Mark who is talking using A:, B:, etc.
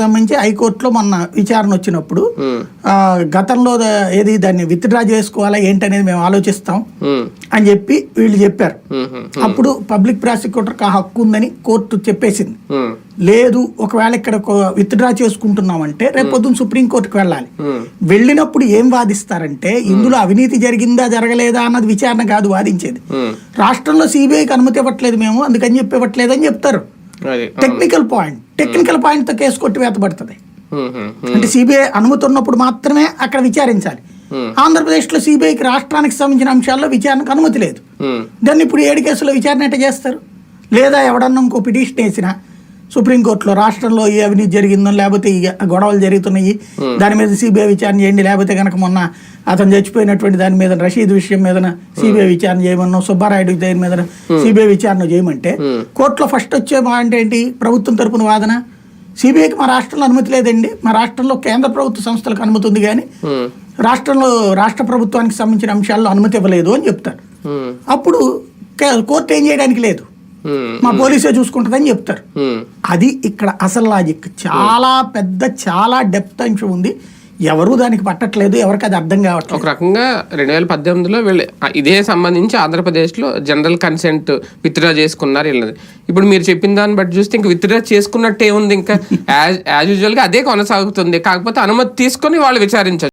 A: సంబంధించి హైకోర్టులో మొన్న విచారణ వచ్చినప్పుడు గతంలో ఏది దాన్ని విత్డ్రా చేసుకోవాలా ఏంటనేది మేము ఆలోచిస్తాం అని చెప్పి వీళ్ళు చెప్పారు. అప్పుడు పబ్లిక్ ప్రాసిక్యూటర్కి ఆ హక్కు ఉందని కోర్టు చెప్పేసింది. లేదు ఒకవేళ ఇక్కడ విత్డ్రా చేసుకుంటున్నామంటే రేపు పొద్దున్న సుప్రీంకోర్టుకి వెళ్ళాలి. వెళ్ళినప్పుడు ఏం వాదిస్తారంటే ఇందులో అవినీతి జరిగిందా జరగలేదా అన్నది విచారణ కాదు వాదించేది. రాష్ట్రంలో సిబిఐకి అనుమతి ఇవ్వట్లేదు మేము అందుకని చెప్పి ఇవ్వట్లేదు అని చెప్తారు. టెక్నికల్ పాయింట్ టెక్నికల్ పాయింట్తో కేసు కొట్టివేత పడుతుంది.
B: ఉమ్, ఉమ్, ఉమ్,
A: అంటే సిబిఐ అనుమతి ఉన్నప్పుడు మాత్రమే అక్కడ విచారించాలి. ఆంధ్రప్రదేశ్లో సిబిఐకి రాష్ట్రానికి సంబంధించిన అంశాల్లో విచారణకు అనుమతి లేదు. దాన్ని ఇప్పుడు ఏడు కేసులో విచారణ ఎట్ట చేస్తారు? లేదా ఎవడన్నా ఇంకో పిటిషన్ వేసినా సుప్రీంకోర్టులో రాష్ట్రంలో ఏ అవినీతి జరిగిందో లేకపోతే ఈ గొడవలు జరుగుతున్నాయి దాని మీద సిబిఐ విచారణ చేయండి లేకపోతే కనుక మొన్న అతను చచ్చిపోయినటువంటి దాని మీద రషీద్ విషయం మీద సిబిఐ విచారణ చేయమన్నా సుబ్బారాయుడు దాని మీద సిబిఐ విచారణ చేయమంటే కోర్టులో ఫస్ట్ వచ్చే మాట ఏంటి? ప్రభుత్వం తరపున వాదన? సిబిఐకి మా రాష్ట్రంలో అనుమతి లేదండి. మా రాష్ట్రంలో కేంద్ర ప్రభుత్వ సంస్థలకు అనుమతి ఉంది కానీ రాష్ట్రంలో రాష్ట్ర ప్రభుత్వానికి సంబంధించిన అంశాల్లో అనుమతి ఇవ్వలేదు అని చెప్తారు. అప్పుడు కోర్టు ఏం చేయడానికి లేదు? మా పోలీసే చూసుకుంటుందని చెప్తారు. అది ఇక్కడ అసలు లాజిక్. చాలా పెద్ద చాలా డెప్త్ అంశం ఉంది. ఎవరు దానికి పట్టట్లేదు ఎవరికి అది అర్థం కావట్లేదు.
B: ఒక రకంగా రెండు వేల పద్దెనిమిదిలో వీళ్ళు ఇదే సంబంధించి ఆంధ్రప్రదేశ్లో జనరల్ కన్సెంట్ విత్డ్రా చేసుకున్నారు వీళ్ళది ఇప్పుడు మీరు చెప్పిన దాన్ని బట్టి చూస్తే ఇంక విత్డ్రా చేసుకున్నట్టే ఉంది ఇంకా. యాజ్ యాజ్ యూజువల్గా అదే కొనసాగుతుంది. కాకపోతే అనుమతి తీసుకొని వాళ్ళు విచారించచ్చు